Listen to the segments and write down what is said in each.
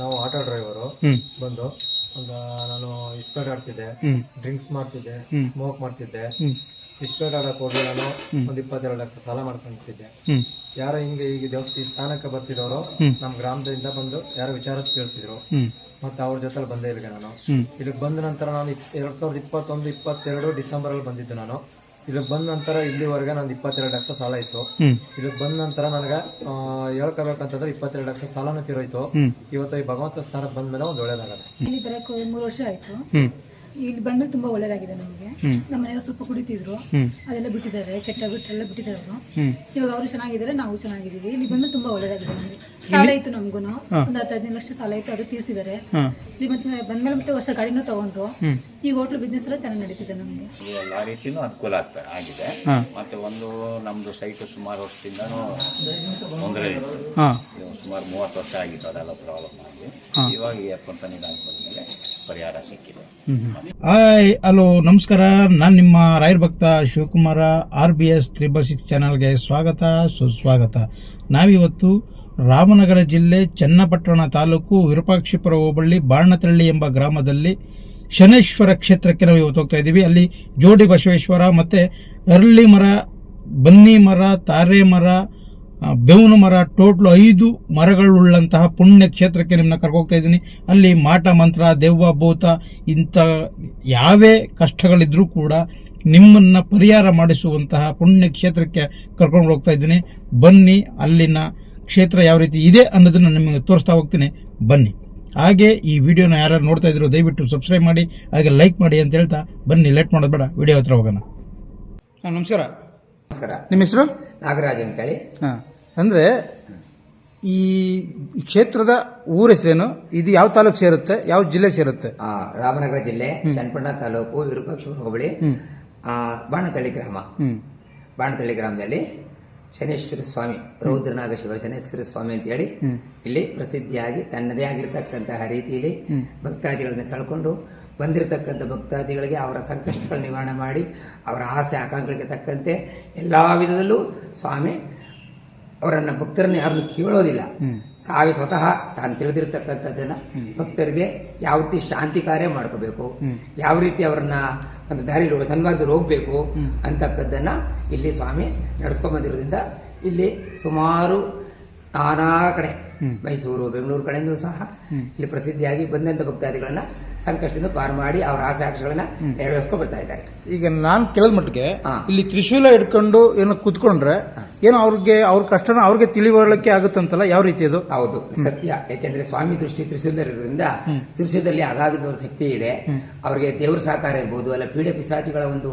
ನಾವು auto driver ಬಂದು ಒಂದು ನಾನು ಇಸ್ಪೇಟ್ ಆಡ್ತಿದ್ದೆ ಡ್ರಿಂಕ್ಸ್ ಮಾಡ್ತಿದ್ದೆ ಸ್ಮೋಕ್ ಮಾಡ್ತಿದ್ದೆ. ಇಸ್ಪೇಟ್ ಆಡಕ್ ಹೋಗಿ ನಾನು ಒಂದ್ ಇಪ್ಪತ್ತೆರಡು ಲಕ್ಷ ಸಾಲ ಮಾಡ್ಕೊಂತಿದ್ದೆ ಯಾರ ಹಿಂಗೆ ಈಗ ದೇವಸ್ಥಿ ಈ ಸ್ಥಾನಕ್ಕೆ ಬರ್ತಿರೋರು ನಮ್ ನಮ್ಮ ಗ್ರಾಮದಿಂದ ಬಂದು ಯಾರೋ ವಿಚಾರ ಕೇಳ್ತಿದ್ರು ಮತ್ತೆ ಅವ್ರ ಜೊತೆ ಬಂದೇ ಇಲ್ಲಿಗೆ ನಾನು. ಇದಕ್ ಇಲ್ಲಿಗೆ ಬಂದ ನಂತರ ನಾನು ಎರಡ್ ಸಾವಿರದ ಇಪ್ಪತ್ತೊಂದು ಇಪ್ಪತ್ತೆರಡು ಡಿಸೆಂಬರ್ ಅಲ್ಲಿ ಬಂದಿದ್ದೆ ನಾನು. ಇಲ್ಲಿಗೆ ಬಂದ ನಂತರ ಇಲ್ಲಿವರೆಗೆ ನಂದು ಇಪ್ಪತ್ತೆರಡು ಲಕ್ಷ ಸಾಲ ಇತ್ತು. ಇದಕ್ಕೆ ಬಂದ ನಂತರ ನನಗೆ ಹೇಳ್ಕೋಬೇಕಂತಂದ್ರೆ ಇಪ್ಪತ್ತೆರಡು ಲಕ್ಷ ಸಾಲನೂ ತೀರೋಯ್ತು. ಇವತ್ತು ಈ ಭಗವಂತ ಸ್ಥಾನಕ್ಕೆ ಬಂದ ಮೇಲೆ ಒಂದು ಒಳ್ಳೇದಾಗತ್ತೆ. ಇಲ್ಲಿ ಬರಕ್ಕೆ ಮೂರು ವರ್ಷ ಆಯ್ತು. ಇಲ್ಲಿ ಬಂದ್ಮೇಲೆ ತುಂಬಾ ಒಳ್ಳೇದಾಗಿದೆ ನಮಗೆ. ನಮ್ಮ ಮನೆಯವರು ಸ್ವಲ್ಪ ಕುಡಿತಿದ್ರು. ಅದೆಲ್ಲ ಬಿಟ್ಟಿದ್ದಾರೆ ಕೆಟ್ಟ ಬಿಟ್ಟರೆಲ್ಲ ಬಿಟ್ಟಿದ್ದಾರೆ. ಅವರು ಇವಾಗ ಅವರು ಚೆನ್ನಾಗಿದ್ದಾರೆ ನಾವು ಚೆನ್ನಾಗಿದ್ದೀವಿ. ಇಲ್ಲಿ ಬಂದ್ರೆ ತುಂಬಾ ಒಳ್ಳೇದಾಗಿದೆ ನಮಗೆ. ಸಾಲ ಇತ್ತು ನಮಗೂ ಒಂದು ಹತ್ತು ಹದಿನೈದು ಲಕ್ಷ ಸಾಲ ಇತ್ತು ಅದು ತೀರಿಸಿದ್ದಾರೆ. ಇಲ್ಲಿ ಮತ್ತೆ ಬಂದ್ಮೇಲೆ ಮತ್ತೆ ಹೊಸ ಗಾಡಿನೂ ತಗೊಂಡ್ರು. ಈ ಈಗ ಹೋಟ್ಲು ಬಿಸ್ನೆಸ್ ಎಲ್ಲ ಚೆನ್ನಾಗಿ ನಡೀತಿದೆ ನಮಗೆ. ಎಲ್ಲಾ ರೀತಿಯೂ ಅನುಕೂಲ ಆಗ್ತಾ ಆಗಿದೆ. ಮತ್ತೆ ಒಂದು ನಮ್ದು ಸೈಟ್ ಸುಮಾರು ವರ್ಷದಿಂದ ತೊಂದರೆ ಸುಮಾರು ಮೂವತ್ತು ವರ್ಷ ಆಗಿತ್ತು ಅದೆಲ್ಲ ಪ್ರಾಬ್ಲಮ್ ಆಗಿ. ಇವಾಗ ಈ ಎಪ್ಪತ್ತು ಸನ್ನಿಧಾನ ಬಂದಮೇಲೆ ಪರಿಹಾರ ಸಿಕ್ಕಿದೆ. ಹಾಯ್ ಹಲೋ ನಮಸ್ಕಾರ. ನಾನು ನಿಮ್ಮ ರಾಯರ್ ಭಕ್ತ Shivakumar R B S triple six ಚಾನಲ್ಗೆ ಸ್ವಾಗತ ಸುಸ್ವಾಗತ. ನಾವಿವತ್ತು ರಾಮನಗರ ಜಿಲ್ಲೆ ಚನ್ನಪಟ್ಟಣ ತಾಲೂಕು ವಿರೂಪಾಕ್ಷಿಪುರ ಹೋಬಳ್ಳಿ ಬಾಣತಳ್ಳಿ ಎಂಬ ಗ್ರಾಮದಲ್ಲಿ ಶನೇಶ್ವರ ಕ್ಷೇತ್ರಕ್ಕೆ ನಾವು ಇವತ್ತು ಹೋಗ್ತಾ ಇದ್ದೀವಿ. ಅಲ್ಲಿ ಜೋಡಿ ಬಸವೇಶ್ವರ ಮತ್ತು ಅರಳಿ ಮರ ಬನ್ನಿ ಮರ ತಾರೆ ಮರ ಬೇವಿನ ಮರ ಟೋಟ್ಲು ಐದು ಮರಗಳುಳ್ಳಂತಹ ಪುಣ್ಯ ಕ್ಷೇತ್ರಕ್ಕೆ ನಿಮ್ಮನ್ನ ಕರ್ಕೋಗ್ತಾ ಇದ್ದೀನಿ. ಅಲ್ಲಿ ಮಾಟ ಮಂತ್ರ ದೆವ್ವ ಭೂತ ಇಂಥ ಯಾವೇ ಕಷ್ಟಗಳಿದ್ರೂ ಕೂಡ ನಿಮ್ಮನ್ನ ಪರಿಹಾರ ಮಾಡಿಸುವಂತಹ ಪುಣ್ಯ ಕ್ಷೇತ್ರಕ್ಕೆ ಕರ್ಕೊಂಡು ಹೋಗ್ತಾ ಇದ್ದೀನಿ. ಬನ್ನಿ ಅಲ್ಲಿನ ಕ್ಷೇತ್ರ ಯಾವ ರೀತಿ ಇದೆ ಅನ್ನೋದನ್ನು ನಿಮಗೆ ತೋರಿಸ್ತಾ ಹೋಗ್ತೀನಿ. ಬನ್ನಿ. ಹಾಗೆ ಈ ವಿಡಿಯೋನ ಯಾರು ನೋಡ್ತಾ ಇದ್ರು ದಯವಿಟ್ಟು ಸಬ್ಸ್ಕ್ರೈಬ್ ಮಾಡಿ ಹಾಗೆ ಲೈಕ್ ಮಾಡಿ ಅಂತ ಹೇಳ್ತಾ ಬನ್ನಿ ಲೇಟ್ ಮಾಡೋದು ಬೇಡ. ವಿಡಿಯೋ ಹತ್ರ ಹೋಗೋಣ. ನಮಸ್ಕಾರ. ನಮಸ್ಕಾರ. ನಿಮ್ಮ ಹೆಸರು? ನಾಗರಾಜ್ ಅಂತೇಳಿ. ಹಾಂ. ಅಂದರೆ ಈ ಕ್ಷೇತ್ರದ ಊರ ಹೆಸರೇನು? ಇದು ಯಾವ ತಾಲೂಕು ಸೇರುತ್ತೆ? ಯಾವ ಜಿಲ್ಲೆ ಸೇರುತ್ತೆ? ಆ, ರಾಮನಗರ ಜಿಲ್ಲೆ ಚನ್ನಪಣ್ಣ ತಾಲೂಕು ವಿರೂಪಾಕ್ಷ ಹೋಬಳಿ ಆ, ಬಾಣತಳ್ಳಿ ಗ್ರಾಮ. ಬಾಣತಳ್ಳಿ ಗ್ರಾಮದಲ್ಲಿ ಶನೇಶ್ವರ ಸ್ವಾಮಿ ರೌದ್ರನಾಗ ಶಿವ ಶನೇಶ್ವರ ಸ್ವಾಮಿ ಅಂತ ಹೇಳಿ ಇಲ್ಲಿ ಪ್ರಸಿದ್ಧಿಯಾಗಿ ತನ್ನದೇ ಆಗಿರತಕ್ಕಂತಹ ರೀತಿಯಲ್ಲಿ ಭಕ್ತಾದಿಗಳನ್ನ ಸೆಳ್ಕೊಂಡು ಬಂದಿರತಕ್ಕಂಥ ಭಕ್ತಾದಿಗಳಿಗೆ ಅವರ ಸಂಕಷ್ಟಗಳ ನಿವಾರಣೆ ಮಾಡಿ ಅವರ ಆಸೆ ಆಕಾಂಕ್ಷೆಗಳಿಗೆ ತಕ್ಕಂತೆ ಎಲ್ಲ ವಿಧದಲ್ಲೂ ಸ್ವಾಮಿ ಅವರನ್ನ ಭಕ್ತರನ್ನ ಯಾರನ್ನು ಕೇಳೋದಿಲ್ಲ. ತಾವೇ ಸ್ವತಃ ತಾನು ತಿಳಿದಿರ್ತಕ್ಕಂಥದ್ದನ್ನ ಭಕ್ತರಿಗೆ ಯಾವ ರೀತಿ ಶಾಂತಿ ಕಾರ್ಯ ಮಾಡ್ಕೋಬೇಕು ಯಾವ ರೀತಿ ಅವರನ್ನ ಒಂದು ದಾರಿ ಸನ್ಮಾರ್ಗದಲ್ಲಿ ಹೋಗ್ಬೇಕು ಅಂತಕ್ಕದ್ದನ್ನ ಇಲ್ಲಿ ಸ್ವಾಮಿ ನಡೆಸ್ಕೊಂಬಂದಿರೋದ್ರಿಂದ ಇಲ್ಲಿ ಸುಮಾರು ನಾನಾ ಕಡೆ ಮೈಸೂರು ಬೆಂಗಳೂರು ಕಡೆಯಿಂದ ಸಹ ಇಲ್ಲಿ ಪ್ರಸಿದ್ಧಿಯಾಗಿ ಬಂದಂಥ ಭಕ್ತಾದಿಗಳನ್ನ ಸಂಕಷ್ಟದಿಂದ ಪಾರು ಮಾಡಿ ಅವರ ಆಸೆ ಆಕ್ಷಗಳನ್ನ ನೆರವೇರಿಸ್ಕೊಂಡು ಬರ್ತಾ ಇದ್ದಾರೆ. ಈಗ ನಾನು ಕೇಳಿದ ಮಟ್ಟಿಗೆ. ಇಲ್ಲಿ ತ್ರಿಶೂಲ ಹಿಡ್ಕೊಂಡು ಏನೋ ಕುತ್ಕೊಂಡ್ರೆ ಏನೋ ಅವ್ರಿಗೆ ಅವ್ರ ಕಷ್ಟನ ಅವ್ರಿಗೆ ತಿಳಿವರಲಿಕ್ಕೆ ಆಗುತ್ತಂತಲ್ಲ ಯಾವ ರೀತಿ ಅದು? ಹೌದು ಸತ್ಯ. ಯಾಕೆಂದ್ರೆ ಸ್ವಾಮಿ ದೃಷ್ಟಿ ತ್ರಿಶೂಲರಿಂದ ತ್ರಿಶೂಲದಲ್ಲಿ ಅಗಾಧದ ಶಕ್ತಿ ಇದೆ. ಅವರಿಗೆ ದೇವ್ರ ಸಹಕಾರ ಇರ್ಬೋದು ಅಲ್ಲ ಪೀಡೆ ಪಿಸಾಚಿಗಳ ಒಂದು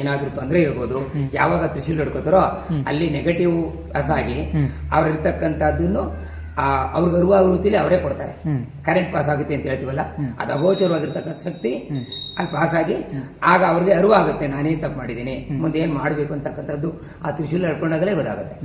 ಏನಾದ್ರೂ ತೊಂದರೆ ಇರ್ಬೋದು ಯಾವಾಗ ತ್ರಿಶೂಲ ಹಿಡ್ಕೋತಾರೋ ಅಲ್ಲಿ ನೆಗೆಟಿವ್ ಅಸಾಗಿ ಅವ್ರಿರ್ತಕ್ಕಂಥದ್ದನ್ನು ಅವ್ರಿಗೆ ಅರಿವಾಗುವ ವೃತ್ತಿಲಿ ಅವರೇ ಕೊಡ್ತಾರೆ. ಕರೆಂಟ್ ಪಾಸ್ ಆಗುತ್ತೆ ಅಂತ ಹೇಳ್ತೀವಲ್ಲ? ಅದು ಅಗೋಚರವಾಗಿರ್ತಕ್ಕಂಥ ಶಕ್ತಿ ಅಲ್ಲಿ ಪಾಸ್ ಆಗಿ ಆಗ ಅವ್ರಿಗೆ ಅರಿವಾಗುತ್ತೆ ನಾನೇನು ತಪ್ಪು ಮಾಡಿದ್ದೀನಿ ಮುಂದೆ ಏನು ಮಾಡಬೇಕು ಅಂತಕ್ಕಂಥದ್ದು ಆ ತ್ರಿಶೂಲ ಹಿಡ್ಕೊಂಡಾಗಲೇ ಗೊತ್ತಾಗುತ್ತೆ.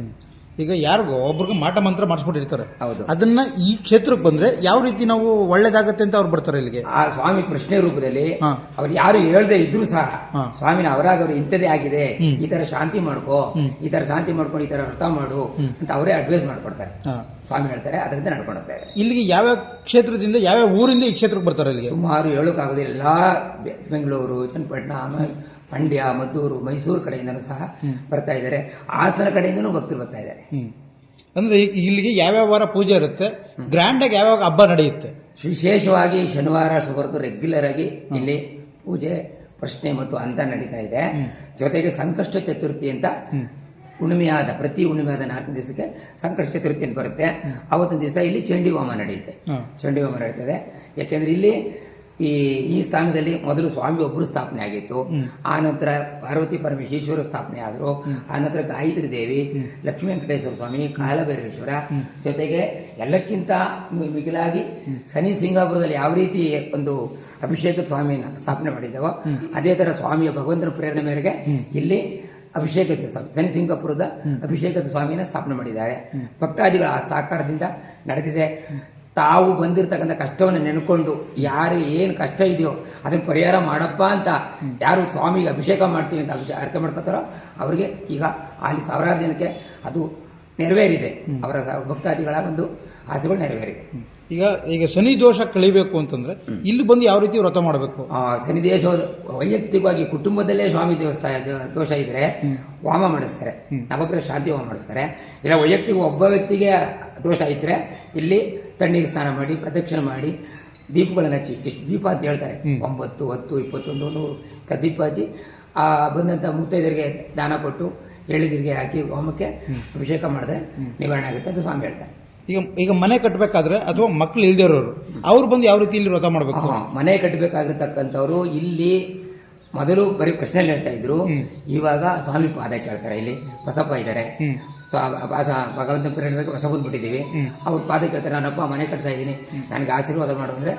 ಈಗ ಯಾರಿಗೋ ಒಬ್ರಿಗೆ ಮಾಟ ಮಂತ್ರ ಮಾಡಿಸ್ಬಿಟ್ಟಿರ್ತಾರೆ. ಹೌದು. ಅದನ್ನ ಈ ಕ್ಷೇತ್ರಕ್ಕೆ ಬಂದ್ರೆ ಯಾವ ರೀತಿ ನಾವು ಒಳ್ಳೇದಾಗತ್ತೆ ಅಂತ ಅವ್ರು ಬರ್ತಾರೆ ಇಲ್ಲಿಗೆ? ಆ ಸ್ವಾಮಿ ಪ್ರಶ್ನೆ ರೂಪದಲ್ಲಿ ಹಾ. ಅವ್ರು ಯಾರು ಹೇಳ್ದೆ ಇದ್ರು ಸಹ ಹಾ. ಸ್ವಾಮಿನ ಅವರಾಗ ಅವ್ರು ಇಂಥದೇ ಆಗಿದೆ ಈ ತರ ಶಾಂತಿ ಮಾಡ್ಕೋ ಈ ತರ ಶಾಂತಿ ಮಾಡ್ಕೊಂಡು ಈ ತರ ಅರ್ಥ ಮಾಡು ಅಂತ ಅವರೇ ಅಡ್ವೈಸ್ ಮಾಡ್ಕೊಡ್ತಾರೆ. ಹಾ. ಸ್ವಾಮಿ ಹೇಳ್ತಾರೆ ಅದರಿಂದ ನಡ್ಕೊಂಡು ಹೋಗ್ತಾರೆ ಇಲ್ಲಿಗೆ ಯಾವ್ಯಾವ ಕ್ಷೇತ್ರದಿಂದ ಯಾವ್ಯಾವ ಊರಿಂದ ಈ ಕ್ಷೇತ್ರಕ್ಕೆ ಬರ್ತಾರೆ ಇಲ್ಲಿಗೆ? ಸುಮಾರು ಹೇಳೋಕ್ಕಾಗೋದು ಎಲ್ಲಾ ಬೆಂಗಳೂರು ಚನ್ನಪಟ್ಟಣ ಆಮೇಲೆ ಮಂಡ್ಯ ಮದ್ದೂರು ಮೈಸೂರು ಕಡೆಯಿಂದನೂ ಸಹ ಬರ್ತಾ ಇದ್ದಾರೆ. ಹಾಸನ ಕಡೆಯಿಂದನೂ ಭಕ್ತರು ಬರ್ತಾ ಇದ್ದಾರೆ. ಅಂದ್ರೆ ಇಲ್ಲಿಗೆ ಯಾವ್ಯಾವ ವಾರ ಪೂಜೆ ಇರುತ್ತೆ? ಗ್ರ್ಯಾಂಡ್ ಆಗಿ ಯಾವ್ಯಾವ ಹಬ್ಬ ನಡೆಯುತ್ತೆ? ವಿಶೇಷವಾಗಿ ಶನಿವಾರ ಸುಬರ್ದು ರೆಗ್ಯುಲರ್ ಆಗಿ ಇಲ್ಲಿ ಪೂಜೆ ಪ್ರಶ್ನೆ ಮತ್ತು ಅಂತ ನಡೀತಾ ಇದೆ. ಜೊತೆಗೆ ಸಂಕಷ್ಟ ಚತುರ್ಥಿ ಅಂತ ಹುಣ್ಣಿಮೆಯಾದ ಪ್ರತಿ ಹುಣ್ಣಿಮೆಯಾದ ನಾಲ್ಕು ದಿವಸಕ್ಕೆ ಸಂಕಷ್ಟ ಚತುರ್ಥಿ ಅಂತ ಬರುತ್ತೆ ಅವತ್ತಿನ ದಿವಸ ಇಲ್ಲಿ ಚಂಡಿ ಹೋಮ ನಡೆಯುತ್ತೆ. ಹಾ. ಚಂಡಿ ಹೋಮ ನಡೀತದೆ. ಯಾಕೆಂದ್ರೆ ಇಲ್ಲಿ ಈ ಈ ಸ್ಥಾನದಲ್ಲಿ ಮೊದಲು ಸ್ವಾಮಿ ಒಬ್ಬರು ಸ್ಥಾಪನೆ ಆಗಿತ್ತು. ಆ ನಂತರ ಪಾರ್ವತಿ ಪರಮೇಶ್ವರ ಸ್ಥಾಪನೆ ಆದರು. ಆ ನಂತರ ಗಾಯತ್ರಿ ದೇವಿ ಲಕ್ಷ್ಮೀ ವೆಂಕಟೇಶ್ವರ ಸ್ವಾಮಿ ಕಾಲಭೈರೇಶ್ವರ. ಜೊತೆಗೆ ಎಲ್ಲಕ್ಕಿಂತ ಮಿಗಿಲಾಗಿ ಸನಿ ಸಿಂಗಾಪುರದಲ್ಲಿ ಯಾವ ರೀತಿ ಒಂದು ಅಭಿಷೇಕ ಸ್ವಾಮಿಯನ್ನು ಸ್ಥಾಪನೆ ಮಾಡಿದ್ದೇವೋ ಅದೇ ತರ ಸ್ವಾಮಿಯ ಭಗವಂತನ ಪ್ರೇರಣೆ ಮೇರೆಗೆ ಇಲ್ಲಿ ಅಭಿಷೇಕದ ಸ್ವಾಮಿ ಸನಿ ಸಿಂಗಾಪುರದ ಅಭಿಷೇಕದ ಸ್ವಾಮಿನ ಸ್ಥಾಪನೆ ಮಾಡಿದ್ದಾರೆ. ಭಕ್ತಾದಿಗಳ ಆ ಸಹಕಾರದಿಂದ ನಡೆದಿದೆ. ತಾವು ಬಂದಿರತಕ್ಕಂಥ ಕಷ್ಟವನ್ನು ನೆನ್ಕೊಂಡು ಯಾರು ಏನು ಕಷ್ಟ ಇದೆಯೋ ಅದನ್ನು ಪರಿಹಾರ ಮಾಡಪ್ಪ ಅಂತ ಯಾರು ಸ್ವಾಮಿಗೆ ಅಭಿಷೇಕ ಮಾಡ್ತೀವಿ ಅಂತ ಅಭಿಷೇಕ ಅರ್ಕೆ ಮಾಡ್ಕೋತಾರೋ ಅವರಿಗೆ ಈಗ ಅಲ್ಲಿ ಸಾವಿರಾರು ಜನಕ್ಕೆ ಅದು ನೆರವೇರಿದೆ. ಅವರ ಭಕ್ತಾದಿಗಳ ಒಂದು ಆಸೆಗಳು ನೆರವೇರಿದೆ. ಈಗ ಈಗ ಶನಿ ದೋಷ ಕಳಿಬೇಕು ಅಂತಂದ್ರೆ ಇಲ್ಲಿ ಬಂದು ಯಾವ ರೀತಿ ವ್ರತ ಮಾಡಬೇಕು? ಆ, ಶನಿದೇಶ ವೈಯಕ್ತಿಕವಾಗಿ ಕುಟುಂಬದಲ್ಲೇ ಸ್ವಾಮಿ ದೇವಸ್ಥಾನ ದೋಷ ಇದ್ರೆ ವಾಮ ಮಾಡಿಸ್ತಾರೆ. ನವಗ್ರಹ ಶಾಂತಿ ವಾಮ ಮಾಡಿಸ್ತಾರೆ. ಇಲ್ಲ ವೈಯಕ್ತಿಕ ಒಬ್ಬ ವ್ಯಕ್ತಿಗೆ ದೋಷ ಇದ್ರೆ ಇಲ್ಲಿ ತಣ್ಣೀರಿಗೆ ಸ್ನಾನ ಮಾಡಿ ಪ್ರದಕ್ಷಿಣೆ ಮಾಡಿ ದೀಪಗಳನ್ನು ಹಚ್ಚಿ ಎಷ್ಟು ದೀಪ ಅಂತ ಹೇಳ್ತಾರೆ. ಒಂಬತ್ತು ಹತ್ತು ಇಪ್ಪತ್ತೊಂದು ನೂರು. ದೀಪ ಹಚ್ಚಿ ಆ ಬಂದಂಥ ಮುತ್ತೈದರಿಗೆ ದಾನ ಕೊಟ್ಟು ಎಳ್ಳಿದಿರಿಗೆ ಹಾಕಿ ಹೋಮಕ್ಕೆ ಅಭಿಷೇಕ ಮಾಡಿದ್ರೆ ನಿವಾರಣೆ ಆಗುತ್ತೆ ಅಂತ ಸ್ವಾಮಿ ಹೇಳ್ತಾರೆ. ಈಗ ಈಗ ಮನೆ ಕಟ್ಟಬೇಕಾದ್ರೆ ಅಥವಾ ಮಕ್ಕಳು ಇಲ್ದಿರೋರು ಅವ್ರು ಬಂದು ಯಾವ ರೀತಿ ಇಲ್ಲಿ ವ್ರತ ಮಾಡಬೇಕು? ಮನೆ ಕಟ್ಟಬೇಕಾಗಿರ್ತಕ್ಕಂಥವ್ರು ಇಲ್ಲಿ ಮೊದಲು ಬರೀ ಪ್ರಶ್ನೆ ಹೇಳ್ತಾ ಇದ್ರು. ಇವಾಗ ಸ್ವಾಮಿ ಪಾದ ಕೇಳ್ತಾರೆ ಇಲ್ಲಿ. ಬಸಪ್ಪ ಇದ್ದಾರೆ. ಸೊ ಭಗವಂತ ಪ್ರೇರಣೆಗೆ ಹೊಸ ಬಂದ್ಬಿಟ್ಟಿದ್ದೀವಿ. ಅವ್ರ ಪಾದ ಕೇಳ್ತಾರೆ ನಾನಪ್ಪ ಮನೆ ಕಟ್ತಾ ಇದ್ದೀನಿ. ನನಗೆ ಆಶೀರ್ವಾದ ಮಾಡು. ಅಂದ್ರೆ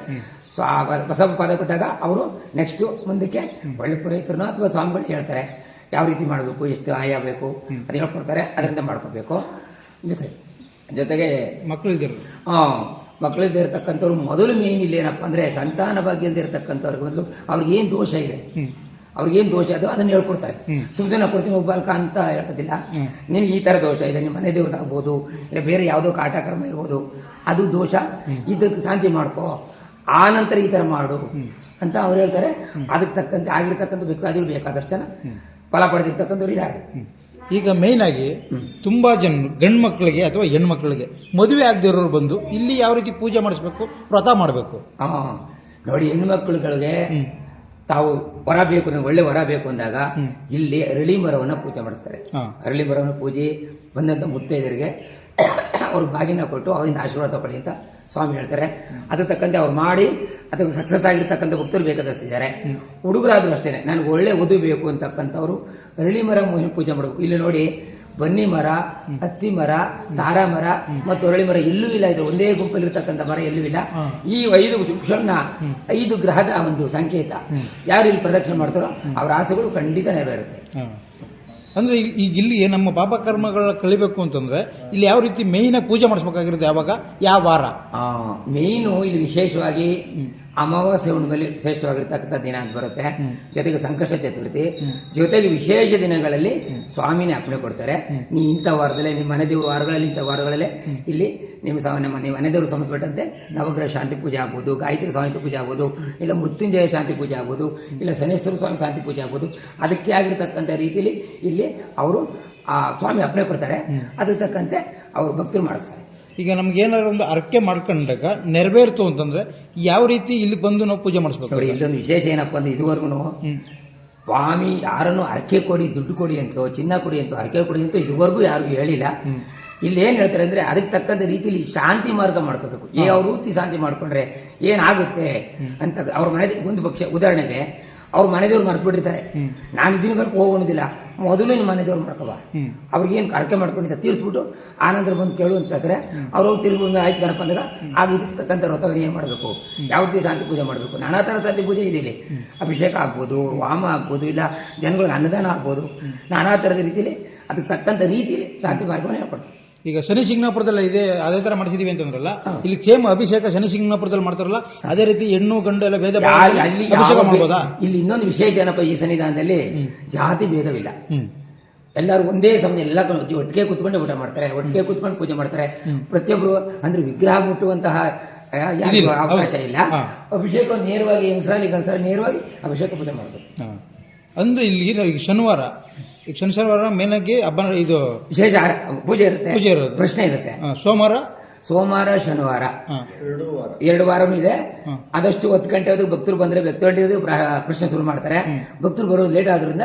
ಸೊ ಆ ಹೊಸ ಪಾದ ಕೊಟ್ಟಾಗ ಅವರು ನೆಕ್ಸ್ಟು ಮುಂದಕ್ಕೆ ಒಳ್ಳೆ ಪುರೋಹಿತರನ್ನ ಅಥವಾ ಸ್ವಾಮಿಗಳು ಹೇಳ್ತಾರೆ ಯಾವ ರೀತಿ ಮಾಡಬೇಕು? ಎಷ್ಟು ಆಯ ಬೇಕು? ಅದು ಹೇಳ್ಕೊಡ್ತಾರೆ. ಅದರಿಂದ ಮಾಡ್ಕೋಬೇಕು. ಜೊತೆ ಜೊತೆಗೆ ಮಕ್ಕಳಿದ್ದರು ಹಾಂ ಇರತಕ್ಕಂಥವ್ರು ಮೊದಲು ಮೇನ್ ಇಲ್ಲ ಏನಪ್ಪ ಅಂದ್ರೆ ಸಂತಾನ ಭಾಗ್ಯ ಇಲ್ದೇ ಇರತಕ್ಕಂಥವ್ರಿಗೆ ಮೊದಲು ಅವ್ರಿಗೆ ಏನು ದೋಷ ಇದೆ? ಅವ್ರಿಗೆ ಏನ್ ದೋಷ ಅದು? ಅದನ್ನ ಹೇಳ್ಕೊಡ್ತಾರೆ. ಸುಮ್ಮನೆ ಕೊಡ್ತೀನಿ ಹೋಗ್ಬಾಲ್ಕ ಅಂತ ಹೇಳೋದಿಲ್ಲ ನಿನಗೆ ಈ ತರ ದೋಷ ಇದೆ ನಿಮ್ಮ ಮನೆ ದೇವ್ರದ್ದಾಗ್ಬೋದು ಇಲ್ಲ ಬೇರೆ ಯಾವುದೋ ಕಾಟಕರ್ಮ ಇರ್ಬೋದು ಅದು ದೋಷ. ಇದಕ್ಕೆ ಶಾಂತಿ ಮಾಡ್ಕೋ. ಆ ನಂತರ ಈ ತರ ಮಾಡು. ಅಂತ ಅವ್ರು ಹೇಳ್ತಾರೆ. ಅದಕ್ಕೆ ತಕ್ಕಂತೆ ಆಗಿರ್ತಕ್ಕಂಥ ಭಕ್ತಾದಿಗಳು ಬೇಕಾದಷ್ಟು ಜನ ಫಲ ಪಡೆದಿರ್ತಕ್ಕಂಥವ್ರು ಇದ್ದಾರೆ ಈಗ ಮೇಯ್ನ್ ಆಗಿ ತುಂಬಾ ಜನ ಗಂಡು ಮಕ್ಕಳಿಗೆ ಅಥವಾ ಹೆಣ್ಮಕ್ಳಿಗೆ ಮದುವೆ ಆಗದಿರೋರು ಬಂದು ಇಲ್ಲಿ ಯಾವ ರೀತಿ ಪೂಜೆ ಮಾಡಿಸ್ಬೇಕು ವ್ರತ ಮಾಡಬೇಕು? ಹಾಂ ನೋಡಿ ಹೆಣ್ಮಕ್ಳುಗಳಿಗೆ ತಾವು ವರ ಬೇಕು ಒಳ್ಳೆ ವರ ಬೇಕು ಅಂದಾಗ ಇಲ್ಲಿ ಅರಳಿ ಮರವನ್ನು ಪೂಜೆ ಮಾಡಿಸ್ತಾರೆ. ಅರಳಿ ಮರವನ್ನು ಪೂಜೆ ಬಂದಂಥ ಮುತ್ತೈದರಿಗೆ ಅವ್ರ ಬಾಗಿನ ಕೊಟ್ಟು ಅವರಿಂದ ಆಶೀರ್ವಾದ ತಗೊಳ್ಳಿ ಅಂತ ಸ್ವಾಮಿ ಹೇಳ್ತಾರೆ. ಅದ್ರ ತಕ್ಕಂತೆ ಅವ್ರು ಮಾಡಿ ಅದಕ್ಕೆ ಸಕ್ಸಸ್ ಆಗಿರ್ತಕ್ಕಂಥ ಭಕ್ತರು ಬೇಕಾದಷ್ಟಿದ್ದಾರೆ ಹುಡುಗರಾದ್ರೂ ಅಷ್ಟೇ ನನಗೆ ಒಳ್ಳೆ ವಧು ಬೇಕು ಅಂತಕ್ಕಂಥವ್ರು ಅರಳಿ ಮರ ಪೂಜೆ ಮಾಡಬೇಕು. ಇಲ್ಲಿ ನೋಡಿ ಬನ್ನಿ ಮರ ಹತ್ತಿ ಮರ ತಾರ ಮರ ಮತ್ತು ಅರಳಿ ಮರ ಎಲ್ಲೂ ಇಲ್ಲ ಇದು ಒಂದೇ ಗುಂಪಲ್ಲಿ ಇರತಕ್ಕಂಥ ಮರ ಎಲ್ಲೂ ಇಲ್ಲ. ಈ ಐದು ಶುಕ್ಷನ್ನ ಐದು ಗ್ರಹದ ಒಂದು ಸಂಕೇತ. ಯಾರು ಇಲ್ಲಿ ಪ್ರದಕ್ಷಿಣೆ ಮಾಡ್ತಾರೋ ಅವರ ಆಸೆಗಳು ಖಂಡಿತ ನೆರವೇರುತ್ತೆ. ಅಂದ್ರೆ ಇಲ್ಲಿ- ಈಗ ಇಲ್ಲಿ ನಮ್ಮ ಪಾಪ ಕರ್ಮಗಳ ಕಳಿಬೇಕು ಅಂತಂದ್ರೆ ಇಲ್ಲಿ ಯಾವ ರೀತಿ ಮೇಯ್ನ್ ಪೂಜೆ ಮಾಡಿಸ್ಬೇಕಾಗಿರುತ್ತೆ ಯಾವಾಗ? ಯಾವ ವಾರ? ಮೇಯ್ನು ಇಲ್ಲಿ ವಿಶೇಷವಾಗಿ ಅಮಾವಾಸ್ಯೆ ಹುಣ್ಣಿಮೆಯಲ್ಲಿ ಶ್ರೇಷ್ಠವಾಗಿರ್ತಕ್ಕಂಥ ದಿನ ಅಂತ ಬರುತ್ತೆ. ಜೊತೆಗೆ ಸಂಕಷ್ಟ ಚತುರ್ಥಿ. ಜೊತೆಗೆ ವಿಶೇಷ ದಿನಗಳಲ್ಲಿ ಸ್ವಾಮಿನೇ ಅಪ್ಪಣೆ ಕೊಡ್ತಾರೆ. ನೀ ಇಂಥ ವಾರದಲ್ಲಿ ನಿಮ್ಮ ಮನೆ ದೇವ್ರ ವಾರಗಳಲ್ಲಿ ಇಂಥ ವಾರಗಳಲ್ಲೇ ಇಲ್ಲಿ ನಿಮ್ಮ ನಮ್ಮ ನಿಮ್ಮ ಮನೆ ದೇವರು ಸಂಬಂಧಪಟ್ಟಂತೆ ನವಗ್ರಹ ಶಾಂತಿ ಪೂಜೆ ಆಗ್ಬೋದು ಗಾಯತ್ರಿ ಶಾಂತಿ ಪೂಜೆ ಆಗ್ಬೋದು ಇಲ್ಲ ಮೃತ್ಯುಂಜಯ ಶಾಂತಿ ಪೂಜೆ ಆಗ್ಬೋದು ಇಲ್ಲ ಶನೇಶ್ವರ ಸ್ವಾಮಿ ಶಾಂತಿ ಪೂಜೆ ಆಗ್ಬೋದು. ಅದಕ್ಕೆ ಆಗಿರ್ತಕ್ಕಂಥ ರೀತಿಯಲ್ಲಿ ಇಲ್ಲಿ ಅವರು ಆ ಸ್ವಾಮಿ ಅಪ್ಪಣೆ ಕೊಡ್ತಾರೆ. ಅದಕ್ಕೆ ತಕ್ಕಂತೆ ಅವರು ಭಕ್ತರು ಮಾಡಿಸ್ತಾರೆ. ಈಗ ನಮ್ಗೆ ಏನಾದ್ರು ಒಂದು ಅರ್ಕೆ ಮಾಡ್ಕೊಂಡಾಗ ನೆರವೇರ್ತು ಅಂತಂದ್ರೆ ಯಾವ ರೀತಿ ಇಲ್ಲಿ ಬಂದು ನಾವು ಪೂಜೆ ಮಾಡಿಸ್ಬೇಕು? ನೋಡಿ ಇಲ್ಲೊಂದು ವಿಶೇಷ ಏನಪ್ಪ ಅಂದ್ರೆ ಇದುವರೆಗೂ ಸ್ವಾಮಿ ಯಾರನ್ನು ಅರಕೆ ಕೊಡಿ ದುಡ್ಡು ಕೊಡಿ ಅಂತೋ ಚಿನ್ನ ಕೊಡಿ ಅಂತೋ ಅರಕೆ ಕೊಡಿ ಅಂತೋ ಇದುವರೆಗೂ ಯಾರಿಗೂ ಹೇಳಿಲ್ಲ. ಇಲ್ಲಿ ಏನ್ ಹೇಳ್ತಾರೆ ಅಂದ್ರೆ ಅದಕ್ಕೆ ತಕ್ಕಂತ ರೀತಿಯಲ್ಲಿ ಶಾಂತಿ ಮಾರ್ಗ ಮಾಡ್ಕೋಬೇಕು. ಏ ಅವ್ರ ವೃತ್ತಿ ಶಾಂತಿ ಮಾಡ್ಕೊಂಡ್ರೆ ಏನಾಗುತ್ತೆ ಅಂತ ಅವ್ರ ಮನೆ ಒಂದು ಪಕ್ಷ ಉದಾಹರಣೆಗೆ ಅವ್ರ ಮನೆದೇವ್ರು ಮರ್ತು ಬಿಟ್ಟಿರ್ತಾರೆ ನಾನು ಇದನ್ನ ಮೇಲೆ ಹೋಗೋದಿಲ್ಲ ಮೊದಲು ನಿಮ್ಮ ಮನೆದೇವ್ರು ಮಾಡ್ಕೋಬ ಅವ್ರಿಗೆ ಏನು ಅರಕೆ ಮಾಡ್ಕೊಂಡಿದ್ದ ತೀರಿಸ್ಬಿಟ್ಟು ಆನಂತರ ಬಂದು ಕೇಳು ಅಂತ ಹೇಳ್ತಾರೆ. ಅವ್ರು ಹೋಗಿ ತಿರುಗಿ ಆಯ್ತು ಗಣಪ ಅಂದಾಗ ಆಗ ಇದಕ್ಕೆ ತಕ್ಕಂಥ ಏನು ಮಾಡಬೇಕು? ಯಾವುದೇ ಶಾಂತಿ ಪೂಜೆ ಮಾಡಬೇಕು? ನಾನಾ ಥರ ಶಾಂತಿ ಪೂಜೆ ಇದೆ ಇಲ್ಲಿ. ಅಭಿಷೇಕ ಆಗ್ಬೋದು ವಾಮ ಆಗ್ಬೋದು ಇಲ್ಲ ಜನಗಳಿಗೆ ಅನ್ನದಾನ ಆಗ್ಬೋದು. ನಾನಾ ಥರದ ರೀತಿಯಲ್ಲಿ ಅದಕ್ಕೆ ತಕ್ಕಂಥ ರೀತಿಯಲ್ಲಿ ಶಾಂತಿ ಮಾರ್ಗವನ್ನು ಹೇಳ್ಕೊಡ್ತಾರೆ ಈಗ ಶನಿ ಸಿಂಗ್ನಾಪುರದಲ್ಲಿ ಇದೆ ಅದೇ ತರ ಮಾಡಿಸಿದೀವಿ ಅಂತಂದ್ರಲ್ಲ ಇಲ್ಲಿ ಕ್ಷೇಮ ಅಭಿಷೇಕ ಶನಿ ಸಿಂಗ್ನಾಪುರದಲ್ಲಿ ಮಾಡ್ತಾರಲ್ಲ ಅದೇ ರೀತಿ ಹೆಣ್ಣು ಗಂಡು ಎಲ್ಲ ಭೇದ ಭಾವ ಯಾರು ಇಲ್ಲ. ಅಲ್ಲಿ ಅಭಿಷೇಕ ಮಾಡ್ಬೋದಾ? ಇಲ್ಲಿ ಇನ್ನೊಂದು ವಿಶೇಷ ಏನಪ್ಪ ಈ ಸನ್ನಿಧಾನದಲ್ಲಿ? ಜಾತಿ ಭೇದವಿಲ್ಲ. ಹ್ಮ್. ಎಲ್ಲರೂ ಒಂದೇ ಸಮಯ ಎಲ್ಲ ಕಡೆ ಒಟ್ಟಿಗೆ ಕೂತ್ಕೊಂಡೆ ಊಟ ಮಾಡ್ತಾರೆ ಒಟ್ಟಿಗೆ ಕೂತ್ಕೊಂಡು ಪೂಜೆ ಮಾಡ್ತಾರೆ. ಪ್ರತಿಯೊಬ್ಬರು ಅಂದ್ರೆ ವಿಗ್ರಹ ಮುಟ್ಟುವಂತಹ ಆ, ಯಾರಿಗೂ ಇದಿಲ್ಲ, ಅವಕಾಶ ಇಲ್ಲ. ಹಾ. ಅಭಿಷೇಕ ನೇರವಾಗಿ ಹೆಂಗಸರಲ್ಲಿ ಗಂಡಸರಲ್ಲಿ ನೇರವಾಗಿ ಅಭಿಷೇಕ ಪೂಜೆ ಮಾಡ್ತಾರೆ ಹಾ. ಅಂದ್ರೆ ಇಲ್ಲಿ ನಾವು ಈಗ ಶನಿವಾರ ಈಗ ಶನಿ ಶನಿವಾರ ಮೇನ್ ಆಗಿ ಹಬ್ಬ ಇದು ವಿಶೇಷ ಆರ- ಪೂಜೆ ಇರುತ್ತೆ. ಪೂಜೆ ಇರುತ್ತೆ. ಪ್ರಶ್ನೆ ಇರುತ್ತೆ. ಆ, ಸೋಮವಾರ? ಸೋಮವಾರ ಶನಿವಾರ. ಎರಡು ವಾರನೂ ಇದೆ. ಆದಷ್ಟು ಹತ್ತು ಗಂಟೆ ಹೊತ್ತಿಗೆ ಭಕ್ತರು ಬಂದ್ರೆ ಹತ್ತು ಗಂಟೆ ಪ್ರಶ್ನೆ ಶುರು ಮಾಡ್ತಾರೆ. ಭಕ್ತರು ಬರೋದು ಲೇಟ್ ಆದ್ರಿಂದ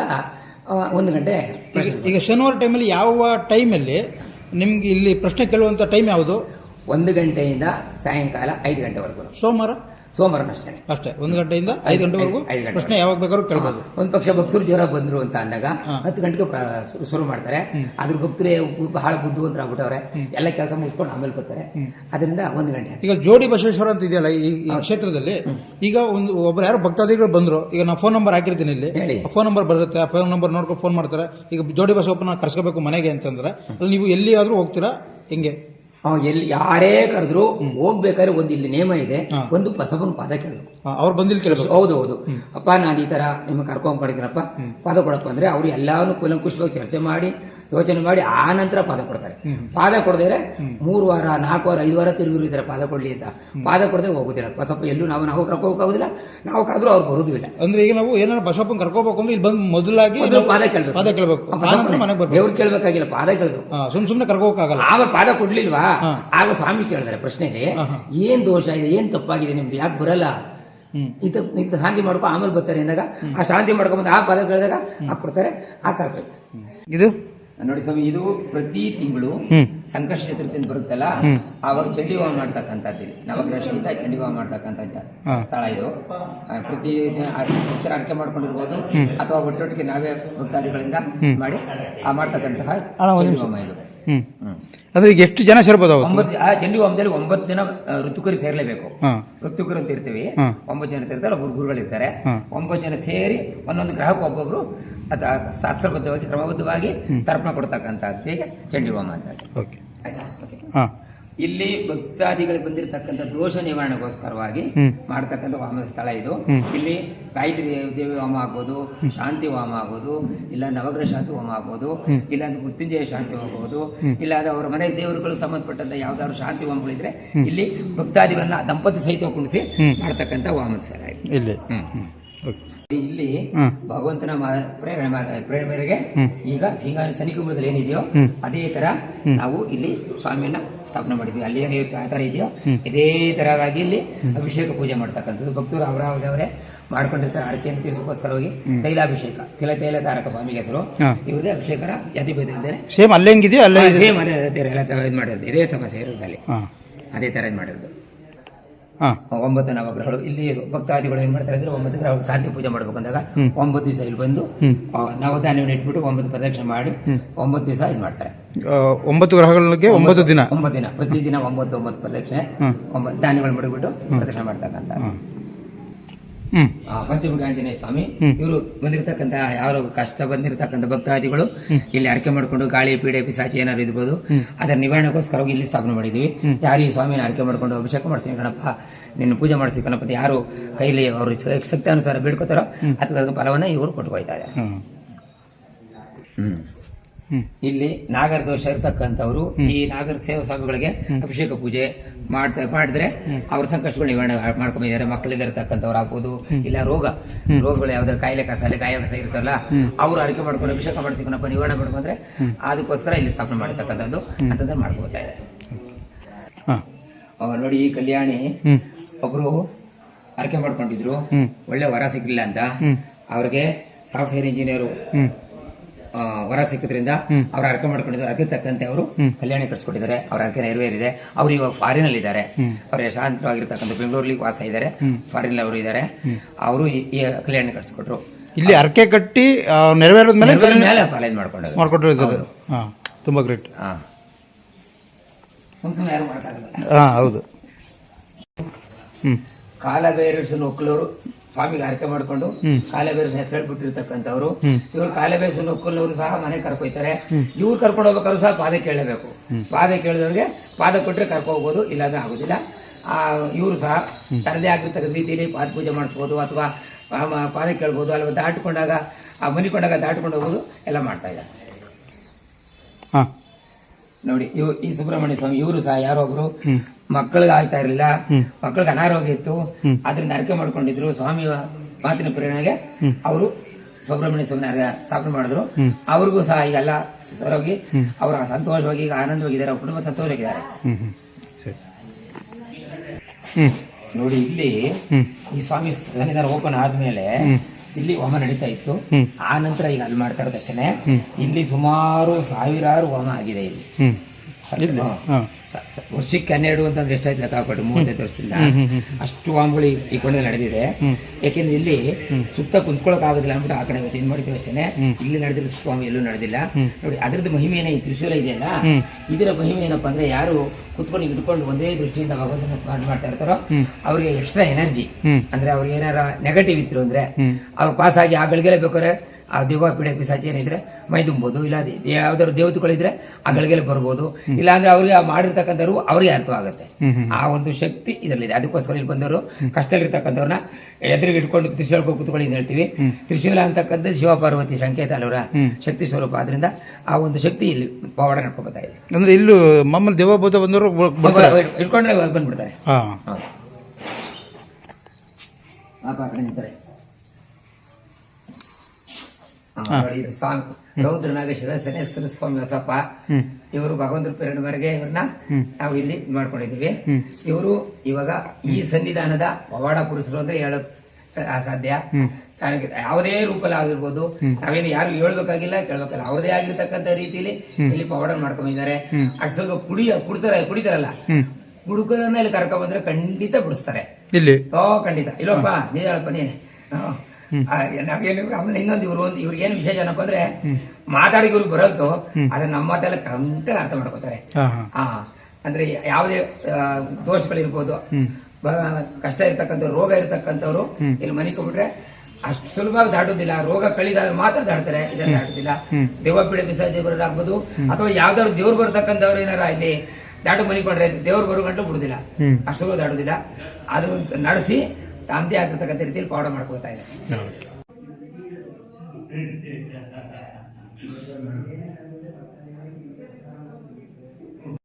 ಆ, ಒಂದು ಗಂಟೆ ಪ್ರಶ್ನೆ. ಈಗ ಶನಿವಾರ ಟೈಮಲ್ಲಿ ಯಾವ ಟೈಮಲ್ಲಿ ನಿಮ್ಗೆ ಇಲ್ಲಿ ಪ್ರಶ್ನೆ ಕೇಳುವಂತ ಟೈಮ್ ಯಾವುದು? ಒಂದು ಗಂಟೆಯಿಂದ ಸಾಯಂಕಾಲ ಐದು ಗಂಟೆವರೆಗೂ. ಸೋಮವಾರ? ಸೋಮವಾರನೂ ಅಷ್ಟೇ ಅಷ್ಟೇ ಒಂದು ಗಂಟೆಯಿಂದ ಐದು ಗಂಟೆವರೆಗೂ ಐದು ಗಂಟೆ. ಪ್ರಶ್ನೆ ಯಾವಾಗ ಬೇಕಾದ್ರೂ ಕೇಳ್ಬೋದು. ಒಂದು ಪಕ್ಷ ಭಕ್ತರು ಜೋರಾಗಿ ಬಂದರು ಅಂತ ಅಂದಾಗ ಹತ್ತು ಗಂಟೆಗೆ ಶುರು- ಮಾಡ್ತಾರೆ. ಅದ್ರ ಭಕ್ತರೇ ಬುದ್ಧು ಅಂತ ಬುದ್ಧಿವಂತರಾಗ್ಬಿಟ್ಟವ್ರೆ. ಎಲ್ಲ ಕೆಲಸ ಮುಗಿಸ್ಕೊಂಡು ಆಮೇಲೆ ಬರ್ತಾರೆ. ಅದರಿಂದ ಒಂದು ಗಂಟೆ ಈಗ ಜೋಡಿ ಬಸವೇಶ್ವರ ಅಂತ ಇದೆಯಲ್ಲ ಈ ಕ್ಷೇತ್ರದಲ್ಲಿ ಈಗ ಒಂದು ಒಬ್ರು ಯಾರು ಭಕ್ತಾದಿಗಳು ಬಂದರು ಈಗ ನಾನು ಫೋನ್ ನಂಬರ್ ಹಾಕಿರ್ತೀನಿ ಇಲ್ಲಿ. ಫೋನ್ ನಂಬರ್ ಬರುತ್ತೆ ಆ ಫೋನ್ ನಂಬರ್ ನೋಡ್ಕೊಂಡು ಫೋನ್ ಮಾಡ್ತಾರೆ. ಈಗ ಜೋಡಿ ಬಸವಪ್ಪನ ಕರ್ಸ್ಕೋಬೇಕು ಮನೆಗೆ ಅಂತಂದ್ರೆ ಅಲ್ಲಿ ನೀವು ಎಲ್ಲಿ ಆದರೂ ಹೋಗ್ತೀರಾ ಹಿಂಗೆ? ಎಲ್ಲಿ ಯಾರೇ ಕರೆದ್ರು ಹೋಗ್ಬೇಕಾದ್ರೆ ಒಂದು ಇಲ್ಲಿ ನೇಮ ಇದೆ ಒಂದು ಬಸವನ ಪಾದ ಕೇಳಬೇಕು. ಅವ್ರು ಬಂದಿಲ್ಲಿ ಕೇಳಬೇಕು. ಹೌದು ಹೌದು. ಅಪ್ಪ ನಾನು ಈ ತರ ನಿಮಗೆ ಕರ್ಕೊಂಡ್ ಮಾಡಿದ್ದೀನಪ್ಪ ಪಾದ ಕೊಡಪ್ಪ ಅಂದ್ರೆ ಅವ್ರು ಎಲ್ಲಾನು ಕೂಲಂಕುಷವಾಗಿ ಚರ್ಚೆ ಮಾಡಿ ಯೋಚನೆ ಮಾಡಿ ಆ ನಂತರ ಪಾದ ಕೊಡ್ತಾರೆ. ಪಾದ ಕೊಡದಿದ್ರೆ ಮೂರು ವಾರ ನಾಲ್ಕು ವಾರ ಐದು ವಾರ ತಿರುಗಿರ್ತಾರೆ ಪಾದ ಕೊಡ್ಲಿ ಅಂತ. ಪಾದ ಕೊಡದೆ ಹೋಗುದಿಲ್ಲ. ಬಸಪ್ಪ ಎಲ್ಲೂ ನಾವು ನಾವು ಕರ್ಕೋಗಿಲ್ಲ ನಾವು ಕರೆದ್ರು ಅವ್ರು ಬರುದಿಲ್ಲ ಅಂದ್ರೆ ಈಗ ನಾವು ಏನಾರ ಬಸಪ್ಪ ಕರ್ಕೋಬೇಕು ಅಂದ್ರೆ ಇಲ್ಲಿ ಬಂದು ಮೊದಲಾಗಿ ಮೊದಲು ಪಾದ ಕೇಳ್ಬೇಕು. ಪಾದ ಕೇಳ್ಬೇಕು. ದೇವ್ರು ಕೇಳ್ಬೇಕಾಗಿಲ್ಲ ಪಾದ ಕೇಳ್ಬೇಕು. ಸುಮ್ ಸುಮ್ನೆ ಕರ್ಕೋಕಾಗಲ್ಲ ಆಗ ಪಾದ ಕೊಡ್ಲಿಲ್ವಾ? ಆಗ ಸ್ವಾಮಿ ಕೇಳಿದ್ರೆ ಪ್ರಶ್ನೆ ಇದೆ ಏನ್ ದೋಷ ಇದೆ ಏನ್ ತಪ್ಪಾಗಿದೆ ನಿಮ್ದು ಯಾಕೆ ಬರಲ್ಲ? ಇದ ಶಾಂತಿ ಮಾಡ್ಕೊ ಆಮೇಲೆ ಬರ್ತಾರೆ ಅಂದಾಗ ಆ ಶಾಂತಿ ಮಾಡ್ಕೊಂಬಂದು ಆ ಪದ ಕೇಳಿದಾಗ ಆ ಕೊಡ್ತಾರೆ ಆ ಕರ್ಬೇಕು. ಇದು? ನೋಡಿ ಸ್ವಾಮಿ ಇದು ಪ್ರತಿ ತಿಂಗಳು ಸಂಕಷ್ಟ ಚತುರ್ಥಿ ಅಂತ ಬರುತ್ತಲ್ಲ ಆವಾಗ ಚಂಡಿ ಹೋಮ ಮಾಡ್ತಕ್ಕಂಥದ್ದು. ನವಗ್ರಹ ಸಹಿತ ಚಂಡಿ ಹೋಮ ಮಾಡ್ತಕ್ಕಂಥ ಜ- ಸ್ಥಳ ಇದು. ಪ್ರತಿ ಭಕ್ತರ ಅರ್ಕೆ ಮಾಡ್ಕೊಂಡಿರ್ಬೋದು ಅಥವಾ ಒಟ್ಟೊಟ್ಟಿಗೆ ನಾವೇ ಭಕ್ತಾದಿಗಳಿಂದ ಮಾಡಿ ಆ ಮಾಡ್ತಕ್ಕಂತಹ ಚಂಡಿ ಹೋಮ ಇದು. ಅಂದ್ರೆ ಈಗ ಎಷ್ಟು ಜನ ಸೇರ್ಬೋದು ಒಂಬತ್ತು ಆ ಚಂಡಿ ಹೋಮದಲ್ಲಿ ಒಂಬತ್ತು ಜನ ಆ, ಋತುಕರು ಸೇರ್ಲೇಬೇಕು. ಋತುಕರು ಅಂತ ಇರ್ತೀವಿ. ಒಂಬತ್ತು ಜನ ಇರ್ತಾರೆ ಒಬ್ಬರು ಗುರುಗಳು ಇರ್ತಾರೆ ಒಂಬತ್ತು ಜನ ಸೇರಿ ಒಂದೊಂದು ಗ್ರಹಕ್ಕೆ ಒಬ್ಬೊಬ್ರು ಅದ ಶಾಸ್ತ್ರಬದ್ಧವಾಗಿ ಕ್ರಮಬದ್ಧವಾಗಿ ತರ್ಪಣ ಕೊಡ್ತಕ್ಕಂಥ ಹೀಗೆ ಚಂಡಿ ಹೋಮ ಅಂತ. ಓಕೆ. ಆಯ್ತಾ? ಓಕೆ. ಹಾ. ಇಲ್ಲಿ ಭಕ್ತಾದಿಗಳಿಗೆ ಬಂದಿರತಕ್ಕಂಥ ದೋಷ ನಿವಾರಣೆಗೋಸ್ಕರವಾಗಿ ಮಾಡತಕ್ಕಂಥ ವಾಮನ ಸ್ಥಳ ಇದು. ಇಲ್ಲಿ ಗಾಯತ್ರಿ ದೇವಿ- ವಾಮ ಆಗ್ಬೋದು ಶಾಂತಿ ವಾಮ ಆಗ್ಬೋದು ಇಲ್ಲ ನವಗ್ರಹ ಶಾಂತಿ ವಾಮ ಆಗ್ಬೋದು ಇಲ್ಲ ಅಂದ್ರೆ ಮೃತ್ಯುಂಜಯ ಶಾಂತಿ ಹೋಗ್ಬೋದು ಇಲ್ಲ ಅಂದ್ರೆ ಅವರ ಮನೆ ದೇವರುಗಳು ಸಂಬಂಧಪಟ್ಟಂತ ಯಾವ್ದಾದ್ರು ಶಾಂತಿ ವಾಮಗಳಿದ್ರೆ ಇಲ್ಲಿ ಭಕ್ತಾದಿಗಳನ್ನ ದಂಪತಿ ಸಹಿತ ಕುಣಿಸಿ ಮಾಡ್ತಕ್ಕಂಥ ವಾಮನ ಸ್ಥಳ ಇದು. ಇಲ್ಲಿ. ಇಲ್ಲಿ. ಭಗವಂತನ ಪ್ರೇರಣೆ ಪ್ರೇರಣೆ ಮೇರೆಗೆ ಈಗ ಸಿಂಗಾರ ಸನಿಕುಂಭದಲ್ಲಿ ಏನಿದೆಯೋ ಅದೇ ತರ ನಾವು ಇಲ್ಲಿ ಸ್ವಾಮಿಯನ್ನ ಸ್ಥಾಪನೆ ಮಾಡಿದ್ವಿ. ಅಲ್ಲಿ ಏನು ಆ ತರ ಇದೆಯೋ ಇದೇ ತರವಾಗಿ ಇಲ್ಲಿ ಅಭಿಷೇಕ ಪೂಜೆ ಮಾಡ್ತಕ್ಕಂಥದ್ದು. ಭಕ್ತರು ಅವರ ಅವರವರೇ ಮಾಡ್ಕೊಂಡಿರ್ತಾರೆ. ಹರಕೆಯನ್ನು ತೀರಿಸೋಕ್ಕೋಸ್ಕರವಾಗಿ ತೈಲಾಭಿಷೇಕ ತಿಲ ತೈಲ ತಾರಕ ಸ್ವಾಮಿಗೆ ಹೆಸರು. ಇವರೇ ಅಭಿಷೇಕರ ಜಾತಿ ಬೇದಿದ್ದೇನೆ ಸೇಮ್ ಅಲ್ಲೇ ಸೇಮ್ ಅದೇ ತರ ಇದು ಮಾಡಿರೋದು. ಇದೇ ಸಮಸ್ಯೆ ಇರೋದು ಅಲ್ಲಿ ಅದೇ ತರ ಇದು ಮಾಡಿರೋದು. ಒಂಬತ್ತು ನವಗ್ರಹಗಳು. ಇಲ್ಲಿ ಭಕ್ತಾದಿಗಳು ಏನ್ ಮಾಡ್ತಾರೆ ಅಂದ್ರೆ ಒಂಬತ್ತು ಗ್ರಹ ಶಾಂತಿ ಪೂಜೆ ಮಾಡ್ಬೇಕಂದಾಗ ಒಂಬತ್ತು ದಿವಸ ಇಲ್ಲಿ ಬಂದು ನವಧಾನ್ಯವನ್ನು ಇಟ್ಬಿಟ್ಟು ಒಂಬತ್ತು ಪ್ರದಕ್ಷಿಣೆ ಮಾಡಿ ಒಂಬತ್ತು ದಿವಸ ಇದು ಮಾಡ್ತಾರೆ. ಒಂಬತ್ತು ಗ್ರಹಗಳಿಗೆ ಒಂಬತ್ತು ದಿನ? ಒಂಬತ್ತು ದಿನ. ಪ್ರತಿ ದಿನ ಒಂಬತ್ತು ಒಂಬತ್ತು ಪ್ರದಕ್ಷಿಣೆ ಒಂಬತ್ತು ಧಾನ್ಯಗಳು ಮಡಗ್ಬಿಟ್ಟು ಪ್ರದಕ್ಷಿಣೆ ಮಾಡ್ತಕ್ಕಂಥ ಹ್ಮ್. ಆ, ಪಂಚಮುಖ ಆಂಜನೇಯ ಸ್ವಾಮಿ ಇವರು ಬಂದಿರತಕ್ಕಂತ ಯಾರು ಕಷ್ಟ ಬಂದಿರತಕ್ಕಂತ ಭಕ್ತಾದಿಗಳು ಇಲ್ಲಿ ಅರಕೆ ಮಾಡ್ಕೊಂಡು ಗಾಳಿ ಪೀಡೆ ಪಿಸಾಚಿ ಏನಾದ್ರು ಇರ್ಬೋದು ಅದರ ನಿವಾರಣೆಗೋಸ್ಕರ ಇಲ್ಲಿ ಸ್ಥಾಪನೆ ಮಾಡಿದ್ವಿ. ಯಾರು ಈ ಸ್ವಾಮಿನ ಅರಕೆ ಮಾಡ್ಕೊಂಡು ಅಭಿಷೇಕ ಮಾಡ್ತೀನಿ ಗಣಪ ನಿನ್ನ ಪೂಜೆ ಮಾಡ್ತೀವಿ ಗಣಪತಿ ಯಾರು ಕೈಲಿ ಅವರು ಶಕ್ತಿ ಅನುಸಾರ ಬೇಡ್ಕೋತಾರೋ ಅದಕ್ಕೆ ಫಲವನ್ನ ಇವರು ಕೊಟ್ಕೊಳ್ತಾರೆ ಇದ್ದಾರೆ. ಹ್ಮ್. ಇಲ್ಲಿ ನಾಗರ ದೋಷ ಇರ್ತಕ್ಕಂಥವ್ರು ಈ ನಾಗರ ಸೇವಾ ಸ್ವಾಮಿಗಳಿಗೆ ಅಭಿಷೇಕ ಪೂಜೆ ಮಾಡ್ತಾ ಮಾಡಿದ್ರೆ ಅವ್ರ ಸಂಕಷ್ಟಗಳು ನಿವಾರಣೆ ಮಾಡ್ಕೊಂಡಿದ್ದಾರೆ. ಮಕ್ಕಳಿದಿರತಕ್ಕಂಥವ್ರು ಆಗ್ಬೋದು ಇಲ್ಲ ರೋಗ. ರೋಗಗಳು ಯಾವ್ದಾದ್ರು ಕಾಯಿಲೆ ಕಸಾಲೆ ಗಾಯ ಕಸ ಇರ್ತಾರಲ್ಲ ಅವ್ರು ಅರಿಕೆ ಮಾಡ್ಕೊಂಡು ಅಭಿಷೇಕ ಮಾಡಿಸಿಕೊಂಡಪ್ಪ ನಿವಾರಣೆ ಮಾಡ್ಕೊಂಡ್ರೆ ಅದಕ್ಕೋಸ್ಕರ ಇಲ್ಲಿ ಸ್ಥಾಪನೆ ಮಾಡತಕ್ಕಂಥದ್ದು ಅಂತಂದ್ರೆ ಮಾಡ್ಕೊಳ್ತಾ ಇದೆ ನೋಡಿ ಈ ಕಲ್ಯಾಣಿ ಒಬ್ರು ಅರಿಕೆ ಮಾಡ್ಕೊಂಡಿದ್ರು. ಒಳ್ಳೆ ವರ ಸಿಗ್ಲಿಲ್ಲ ಅಂತ. ಅವ್ರಿಗೆ ಸಾಫ್ಟ್ವೇರ್ ಇಂಜಿನಿಯರು ವರ ಸಿಕ್ಕಿದ್ರಿಂದ ಅವ್ರ ಅರ್ಕೆ ಮಾಡ್ಕೊಂಡಿದ್ದಾರೆ. ಅರ್ಕೆ ತಕ್ಕಂತೆ ಅವರು ಕಲ್ಯಾಣ ಕಟ್ಸ್ಕೊಟ್ಟಿದ್ದಾರೆ. ಅವ್ರ ಅರ್ಕೆ ನೆರವೇರಿದೆ. ಅವ್ರು ಇವಾಗ ಫಾರಿನ್ ಅಲ್ಲಿ ಇದ್ದಾರೆ. ಅವ್ರು ಶಾಂತವಾಗಿರ್ತಕ್ಕಂಥ ಬೆಂಗಳೂರಲ್ಲಿ ವಾಸ ಇದ್ದಾರೆ. ಫಾರಿನ್ ಅವರು ಇದ್ದಾರೆ. ಅವರು ಈ ಕಲ್ಯಾಣ ಕಟ್ಸ್ಕೊಟ್ರು. ಇಲ್ಲಿ ಅರ್ಕೆ ಕಟ್ಟಿ ನೆರವೇರಿದ ಮೇಲೆ ಮಾಡ್ಕೊಂಡ್ರು ಮಾಡ್ಕೊಟ್ಟಿರ್ತಾರೆ ತುಂಬಾ ಗ್ರೇಟ್ ಸುಮ್ಮನೆ ಯಾರು ಮಾಡೋಕ್ಕಾಗಲ್ಲ. ಹೌದು. ಕಾಲ ಬೇರೆ ಒಕ್ಕಲವರು ಸ್ವಾಮಿಗೆ ಹರಕೆ ಮಾಡ್ಕೊಂಡು ಕಾಲ ಬೇರಿಸ ಹೆಸರು ಹೇಳ್ಬಿಟ್ಟಿರ್ತಕ್ಕಂಥವ್ರು. ಇವ್ರು ಕಾಲ ಒಕ್ಕಲ್ನವರು ಸಹ ಮನೆ ಕರ್ಕೊಯ್ತಾರೆ. ಇವ್ರು ಕರ್ಕೊಂಡು ಹೋಗ್ಬೇಕಾದ್ರು ಸಹ ಪಾದ ಕೇಳಬೇಕು ಪಾದ ಕೇಳಿದವ್ರಿಗೆ ಪಾದ ಕೊಟ್ಟರೆ ಕರ್ಕೊ ಹೋಗ್ಬೋದು ಇಲ್ಲಾಂದ್ರೆ ಆಗುದಿಲ್ಲ. ಆ ಇವರು ಸಹ ತರದೇ ಆಗಿರ್ತಕ್ಕಂಥ ರೀತಿಯಲ್ಲಿ ಪಾದ ಪೂಜೆ ಮಾಡಿಸ್ಬೋದು ಅಥವಾ ಪಾದ ಕೇಳ್ಬೋದು ಅಲ್ವಾ ದಾಟಿಕೊಂಡಾಗ ಆ ಮನಿಕೊಂಡಾಗ ದಾಟಿಕೊಂಡು ಹೋಗೋದು ಎಲ್ಲ ಮಾಡ್ತಾ ಇದ್ದಾರೆ. ನೋಡಿ ಇವ್ ಈ ಸುಬ್ರಹ್ಮಣ್ಯ ಸ್ವಾಮಿ ಇವರು ಸಹ ಯಾರೋ ಒಬ್ರು ಮಕ್ಕಳಿಗೆ ಆಗ್ತಾ ಇರಲಿಲ್ಲ. ಮಕ್ಕಳಿಗೆ ಅನಾರೋಗ್ಯ ಇತ್ತು. ಅದರಿಂದ ಅರಕೆ ಮಾಡ್ಕೊಂಡಿದ್ರು. ಸ್ವಾಮಿ ಮಾತಿನ ಪ್ರೇರಣೆಗೆ ಅವರು ಸುಬ್ರಹ್ಮಣ್ಯ ಸ್ವಾಮಿ ಸ್ಥಾಪನೆ ಮಾಡಿದ್ರು. ಅವ್ರಿಗೂ ಸಹ ಈಗೆಲ್ಲ ಸರೋಗಿ ಅವರು ಸಂತೋಷವಾಗಿ ಈಗ ಆನಂದವಾಗಿದ್ದಾರೆ. ಅವ್ರ ಕುಟುಂಬ ಸಂತೋಷವಾಗಿದ್ದಾರೆ. ನೋಡಿ ಇಲ್ಲಿ ಈ ಸ್ವಾಮಿ ಸನ್ನಿಧಾನ ಓಪನ್ ಆದ್ಮೇಲೆ ಇಲ್ಲಿ ಹೋಮ ನಡೀತಾ ಇತ್ತು. ಆ ನಂತರ ಈಗ ಅಲ್ಲಿ ಮಾಡ್ತಾ ಇರೋದಕ್ಕೆ ಇಲ್ಲಿ ಸುಮಾರು ಸಾವಿರಾರು ಹೋಮ ಆಗಿದೆ ಇಲ್ಲಿ. ಇಲ್ಲಿ ವರ್ಷಕ್ಕೆ ಹನ್ನೆರಡು ಅಂತಂದ್ರೆ ಎಷ್ಟಾಯ್ತು ಲೆಕ್ಕಾಪಟ್ಟು ಮೂವತ್ತೈದು ವರ್ಷದಿಂದ ಅಷ್ಟು ವಾಮ್ಗಳು ಈ- ಕೊಂಡೆ ನಡೆದಿದೆ. ಯಾಕೆಂದ್ರೆ ಇಲ್ಲಿ ಸುತ್ತ ಕುಂತ್ಕೊಳಕ್ ಆಗೋದಿಲ್ಲ ಅಂದ್ಬಿಟ್ಟು ಆ ಕಡೆ ಚೇಂಜ್ ಮಾಡಿದ್ವಿ ಅಷ್ಟೇ ಇಲ್ಲಿ ನಡೆದಿರೋ ಸ್ವಾಮಿ ಎಲ್ಲೂ ನಡೆದಿಲ್ಲ. ನೋಡಿ ಅದ್ರದ ಮಹಿಮೆ ಏನೇ ಈ ತ್ರಿಶೂಲ ಇದೆಯಲ್ಲ? ಇದರ ಮಹಿಮೆ ಏನಪ್ಪಾ ಅಂದ್ರೆ ಯಾರು ಕುತ್ಕೊಂಡು ಹಿಡ್ಕೊಂಡು ಒಂದೇ ದೃಷ್ಟಿಯಿಂದ ಭಗವಂತನ ಸ್ಮರಣೆ ಮಾಡ್ತಾ ಇರ್ತಾರೋ ಅವ್ರಿಗೆ ಎಕ್ಸ್ಟ್ರಾ ಎನರ್ಜಿ ಅಂದ್ರೆ ಅವ್ರಿಗೆ ಏನಾರ ನೆಗೆಟಿವ್ ಇತ್ತು ಅಂದ್ರೆ ಅವ್ರು ಪಾಸ್ ಆಗಿ ಆ ಗಳಿಗೆಲ್ಲ ಬೇಕಾದ್ರೆ ಆ ದೇವ ಪೀಡೆ ಪಿಸಾಚಿ ಏನಿದ್ರೆ ಮೈ ತುಂಬೋದು ಇಲ್ಲ ಯಾವ್ದಾದ್ರು ದೇವತೆಗಳಿದ್ರೆ ಆ ಗಳಿಗೆಲ್ಲ ಬರ್ಬೋದು. ಇಲ್ಲ ಅಂದ್ರೆ ಅವ್ರಿಗೆ ಆ ಮಾಡಿರ್ತಕ್ಕಂಥವ್ರು ಅವ್ರಿಗೆ ಅರ್ಥ ಆಗುತ್ತೆ. ಆ ಒಂದು ಶಕ್ತಿ ಇದರಲ್ಲಿದೆ. ಅದಕ್ಕೋಸ್ಕರ ಇಲ್ಲಿ ಬಂದವರು ಕಷ್ಟದಲ್ಲಿರ್ತಕ್ಕಂಥವ್ರನ್ನ ಎದುರಿಗೆ ಇಟ್ಕೊಂಡು ತ್ರಿಶೂಲಕ್ಕೆ ಕೂತ್ಕೊಳ್ಳಿ ಅಂತ ಹೇಳ್ತೀವಿ. ತ್ರಿಶೂಲ ಅಂತಕ್ಕಂಥದ್ದು ಶಿವ ಪಾರ್ವತಿ ಸಂಕೇತ ಅಲ್ವರ ಶಕ್ತಿ ಸ್ವರೂಪ. ಆದ್ರಿಂದ ಆ ಒಂದು ಶಕ್ತಿ ಇಲ್ಲಿ ಪವಾಡ ನಡ್ಕೊಬತ್ತಾ ಇದೆ. ಅಂದ್ರೆ ಇಲ್ಲೂ ಮಮ್ಮಲ್ಲಿ ದೇವಭೂತ ಬಂದವರು ಇಟ್ಕೊಂಡ್ರೆ ಬಂದ್ಬಿಡ್ತಾರೆ. ಪಾಪ ಆ ಕಡೆ ನಿಂತಾರೆ. ಇದು ಸ್ವಾಮಿ. ಸ್ವಾಮಿ ಇವರು ಭಗವಂತರ ಪ್ರೇರಣೆವರೆಗೆ ಇವ್ರನ್ನ ನಾವು ಇಲ್ಲಿ ಮಾಡ್ಕೊಂಡಿದ್ದೀವಿ. ಮಾಡ್ಕೊಂಡಿದೀವಿ ಇವರು ಇವಾಗ ಈ ಸನ್ನಿಧಾನದ ಪವಾಡ ಪುರುಷರು ಅಂದ್ರೆ ಹೇಳಕ್ ಅಸಾಧ್ಯ. ಯಾವುದೇ ರೂಪಲ್ಲಿ ಆಗಿರ್ಬೋದು. ನಾವೇನು ಯಾರು ಹೇಳ್ಬೇಕಾಗಿಲ್ಲ ಕೇಳ್ಬೇಕಲ್ಲ ಅವ್ರದೇ ಆಗಿರ್ತಕ್ಕಂತ ರೀತಿಲಿ ಇಲ್ಲಿ ಪವಾಡ ಮಾಡ್ಕೊಂಡಿದ್ದಾರೆ. ಅಷ್ಟು ಸ್ವಲ್ಪ ಕುಡಿಯ ಕುಡ್ತಾರೆ ಕುಡಿತಾರಲ್ಲ. ಹುಡುಗರನ್ನ ಇಲ್ಲಿ ಕರ್ಕೊಂಡ್ ಬಂದ್ರೆ ಖಂಡಿತ ಬಿಡಿಸ್ತಾರೆ ಇಲ್ಲಿ? ಓ ಖಂಡಿತ. ಇಲ್ಲಪ್ಪ ನೀ ಹೇಳಪ್ಪ ನೀನೆ. ನಾವೇನು ಆಮೇಲೆ ಇನ್ನೊಂದು ಇವರು ಒಂದು ಇವ್ರಿಗೆ ಏನು ವಿಶೇಷ ಏನಪ್ಪ ಅಂದ್ರೆ ಮಾತಾಡಿ ಇವ್ರಿಗೆ ಬರೋದು ಅದನ್ನ ನಮ್ಮ ಮಾತೆಲ್ಲ ಕಂಟ ಅರ್ಥ ಮಾಡ್ಕೋತಾರೆ. ಹಾ ಅಂದ್ರೆ ಯಾವುದೇ ದೋಷಗಳಿರ್ಬೋದು ಕಷ್ಟ ಇರ್ತಕ್ಕಂಥ ರೋಗ ಇರ್ತಕ್ಕಂಥವ್ರು ಇಲ್ಲಿ ಮನೆ ಕೊಟ್ಬಿಟ್ರೆ ಅಷ್ಟು ಸುಲಭವಾಗಿ ದಾಟೋದಿಲ್ಲ. ರೋಗ ಕಳಿದಾದ್ರೆ ಮಾತ್ರ ದಾಡ್ತಾರೆ ಇದನ್ನ ದಾಟೋದಿಲ್ಲ. ದೇವಪೀಡೆ ಪೀಡೆ ಆಗ್ಬೋದು ಅಥವಾ ಯಾವ್ದಾದ್ರು ದೇವ್ರು ಬರ್ತಕ್ಕಂಥವ್ರು ಏನಾರ ಇಲ್ಲಿ ದಾಟು ಮನೆ ಕೊಂಡ್ರೆ ದೇವ್ರು ಬರೋ ಗಂಟು ಬಿಡುದಿಲ್ಲ. ಅಷ್ಟು ಸುಲಭ ದಾಟೋದಿಲ್ಲ. ಅದು ನಡೆಸಿ ತಾಂದೇ ಆಗಿರ್ತಕ್ಕಂಥ ರೀತಿಯಲ್ಲಿ ಪಾಡ ಮಾಡ್ಕೋತಾ ಇದೆ.